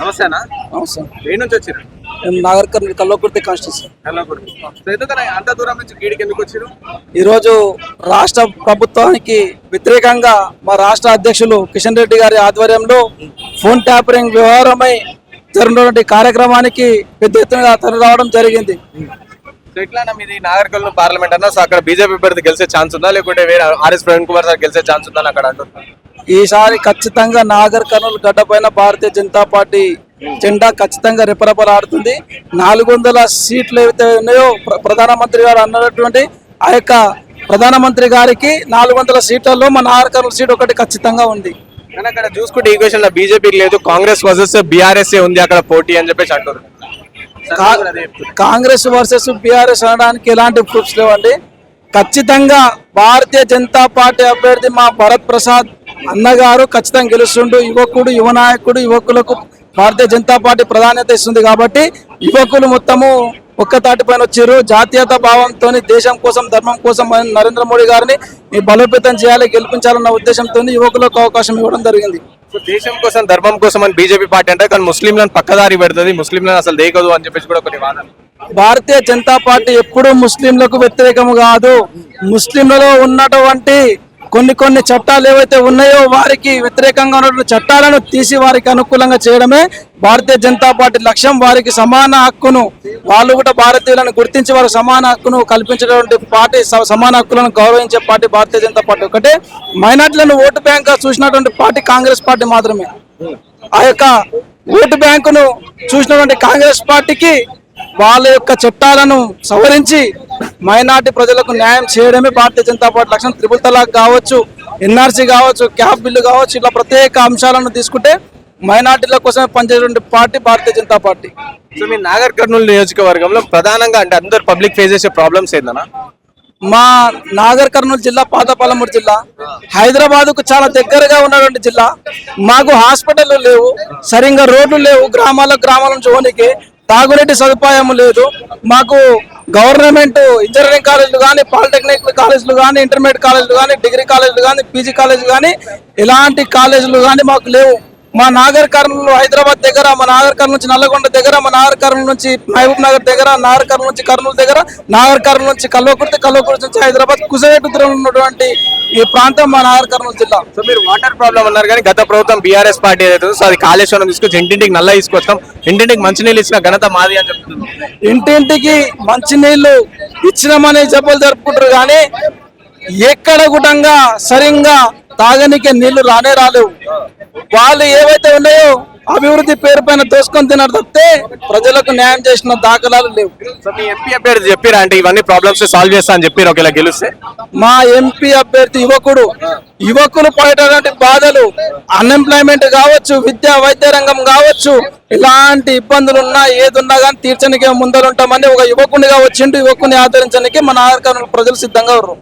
నమస్తేనా? నమస్తే. ఏ నుంచి వచ్చిరు? మేము నాగర్ కర్నూలు కల్వకుర్తి కాన్స్టిట్యూషన్ కల్లాకుర్తి. ఎందుకని అంత దూరం నుంచి గీడికి ఎందుకు వచ్చిరు? ఈరోజు రాష్ట్ర ప్రభుత్వానికి వ్యతిరేకంగా మా రాష్ట్ర అధ్యక్షులు కిషన్ రెడ్డి గారి ఆధ్వర్యంలో ఫోన్ ట్యాపరింగ్ వ్యవహారమై జరిగినటువంటి కార్యక్రమానికి పెద్ద ఎత్తున తరలి రావడం జరిగింది. సో ఎట్లా మీది నాగర్కర్నూలు పార్లమెంట్ అన్నా? సో అక్కడ బీజేపీ అభ్యర్థి గెలిచే ఛాన్స్ ఉందా? లేకుంటే వేరే ఆర్ఎస్ ప్రవీణ్ కుమార్ సార్ గెలిచే ఛాన్స్ ఉందా అక్కడ అంటున్నారు ఈసారి ఖచ్చితంగా నాగర్ కర్నూలు గడ్డ పైన భారతీయ జనతా పార్టీ జెండా ఖచ్చితంగా రెపరెపలాడుతుంది. నాలుగు వందల సీట్లు ఏవైతే ఉన్నాయో ప్ర- ప్రధానమంత్రి గారు అన్నటువంటి ఆ యొక్క ప్రధానమంత్రి గారికి నాలుగు వందల సీట్లలో మన నాగర్ కర్నూలు సీట్ ఒకటి ఖచ్చితంగా ఉంది. కానీ అక్కడ చూసుకుంటే ఈక్వేషన్లో బీజేపీ లేదు కాంగ్రెస్ వర్సెస్ బీఆర్ఎస్ ఉంది అక్కడ పోటీ అని చెప్పేసి అంటారు కాంగ్రెస్ వర్సెస్ బీఆర్ఎస్ అనడానికి ఎలాంటి ప్రూఫ్స్ లేవండి. ఖచ్చితంగా భారతీయ జనతా పార్టీ అభ్యర్థి మా భరత్ ప్రసాద్ అన్నగారు ఖచ్చితంగా గెలుస్తుండు. యువకుడు యువ నాయకుడు యువకులకు భారతీయ జనతా పార్టీ ప్రాధాన్యత ఇస్తుంది కాబట్టి యువకులు మొత్తము ఒక్క తాటిపైన వచ్చారు. జాతీయత భావంతో దేశం కోసం ధర్మం కోసం నరేంద్ర మోడీ గారిని బలోపేతం చేయాలి గెలిపించాలన్న ఉద్దేశంతో యువకులకు అవకాశం ఇవ్వడం జరిగింది. దేశం కోసం ధర్మం కోసం అని బీజేపీ పార్టీ అంటే కానీ ముస్లింలను పక్కదారి పెడుతుంది. ముస్లింలను అసలు దేకదు అని చెప్పేసి కూడా కొన్ని వాదనలు. భారతీయ జనతా పార్టీ ఎప్పుడూ ముస్లింలకు వ్యతిరేకము కాదు. ముస్లింలలో ఉన్నటువంటి కొన్ని కొన్ని చట్టాలు ఏవైతే ఉన్నాయో వారికి వ్యతిరేకంగా ఉన్నటువంటి చట్టాలను తీసి వారికి అనుకూలంగా చేయడమే భారతీయ జనతా పార్టీ లక్ష్యం. వారికి సమాన హక్కును వాళ్ళు కూడా భారతీయులను గుర్తించి వారికి సమాన హక్కును కల్పించేటువంటి పార్టీ స- సమాన హక్కులను గౌరవించే పార్టీ భారతీయ జనతా పార్టీ ఒకటే. మైనార్టీలను ఓటు బ్యాంక్ చూసినటువంటి పార్టీ కాంగ్రెస్ పార్టీ మాత్రమే. ఆ యొక్క ఓటు బ్యాంకును చూసినటువంటి కాంగ్రెస్ పార్టీకి వాళ్ళ యొక్క చట్టాలను సవరించి మైనార్టీ ప్రజలకు న్యాయం చేయడమే భారతీయ జనతా పార్టీ లక్ష్యం. త్రిపుల్ తలాక్ కావచ్చు ఎన్ఆర్సీ కావచ్చు క్యాబ్ బిల్లు కావచ్చు ఇట్లా ప్రత్యేక అంశాలను తీసుకుంటే మైనార్టీల కోసమే పనిచేసేటువంటి party Bharatiya Janata party. So మీ నాగర్ కర్నూలు నియోజకవర్గంలో ప్రధానంగా అంటే అందరు పబ్లిక్ ఫేస్ చేసే ప్రాబ్లమ్స్ ఏందన్నా? మా నాగర్ కర్నూలు జిల్లా పాతపాలమూరు జిల్లా హైదరాబాద్కు చాలా దగ్గరగా ఉన్నటువంటి జిల్లా. మాకు హాస్పిటల్ లేవు సరిగ్గా రోడ్లు లేవు గ్రామాల గ్రామాల నుంచి ఓనికి తాగునీటి సదుపాయం లేదు. మాకు గవర్నమెంట్ ఇంజనీరింగ్ కాలేజీలు కానీ పాలిటెక్నిక్ కాలేజీలు కానీ ఇంటర్మీడియట్ కాలేజీలు కానీ డిగ్రీ కాలేజీలు కానీ పీజీ కాలేజీలు కానీ ఎలాంటి కాలేజీలు కానీ మాకు లేవు. మా నాగర్ కర్నూలు హైదరాబాద్ దగ్గర మా నాగర్ కర్నూలు నుంచి నల్లగొండ దగ్గర మా నాగర్ కర్నూలు నుంచి మహబూబ్ నగర్ దగ్గర నాగర్ కర్నూలు నుంచి కర్నూలు దగ్గర నాగర్ కర్నూలు నుంచి కల్వకుర్తి కల్వకుర్తి నుంచి హైదరాబాద్ కుసవేటు ఉన్నటువంటి ఈ ప్రాంతం మా నాగర్ కర్నూలు జిల్లా. సో మీరు వాటర్ ప్రాబ్లం అన్నారు కానీ గత ప్రభుత్వం బీఆర్ఎస్ పార్టీ ఏదైతే సో అది కాళేశ్వరం తీసుకొచ్చి ఇంటింటికి నల్ల తీసుకొస్తాం. ఇంటింటికి మంచినీళ్ళు ఇచ్చిన ఘనత మాది అని చెప్తున్నారు. ఇంటింటికి మంచినీళ్ళు ఇచ్చినామని జబ్బులు జరుపుకుంటారు కానీ ఎక్కడ గుటంగా సరిగ్గా తాగనికే నీళ్ళు రానే రాలేవు. వాళ్ళు ఏవైతే ఉన్నాయో అభివృద్ధి పేరు పైన దోసుకొని తినరు తప్పితే ప్రజలకు న్యాయం చేసిన దాఖలాలు లేవు. సో మీ ఎంపీ అభ్యర్థి చెప్పిరా అంటే ఇవన్నీ ప్రాబ్లమ్స్ సాల్వ్ చేస్తా అని చెప్పారు ఒకవేళ గెలిస్తే? మా ఎంపీ అభ్యర్థి యువకుడు యువకులు పడేటటువంటి బాధలు అన్ఎంప్లాయ్మెంట్ కావచ్చు విద్యా వైద్య రంగం కావచ్చు ఇలాంటి ఇబ్బందులు ఉన్నా ఏదున్నా కానీ తీర్చడానికి ముందరుంటామని ఒక యువకునిగా వచ్చిండు యువకుని ఆదరించడానికి మన ఆధార్ ప్రజలు సిద్ధంగా ఉన్నారు